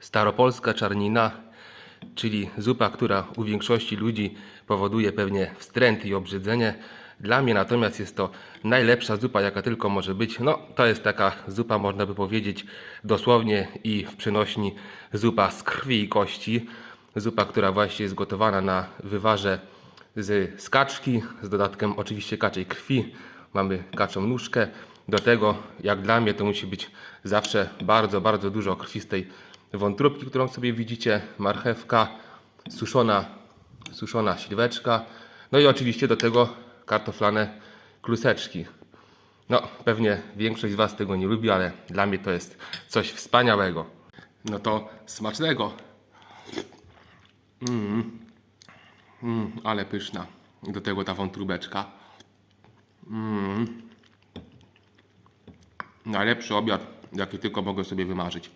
Staropolska czarnina, czyli zupa, która u większości ludzi powoduje pewnie wstręt i obrzydzenie. Dla mnie natomiast jest to najlepsza zupa, jaka tylko może być. No, to jest taka zupa, można by powiedzieć dosłownie i w przenośni zupa z krwi i kości. Zupa, która właśnie jest gotowana na wywarze z, z kaczki, z dodatkiem oczywiście kaczej krwi. Mamy kaczą nóżkę. Do tego, jak dla mnie, to musi być zawsze bardzo, bardzo dużo krwistej wątróbki, którą sobie widzicie, marchewka, suszona, suszona śliweczka, no i oczywiście do tego kartoflane kluseczki. No, pewnie większość z Was tego nie lubi, ale dla mnie to jest coś wspaniałego. No to smacznego. Mm, ale pyszna. Do tego ta wątróbeczka. Mm. Najlepszy obiad, jaki tylko mogę sobie wymarzyć.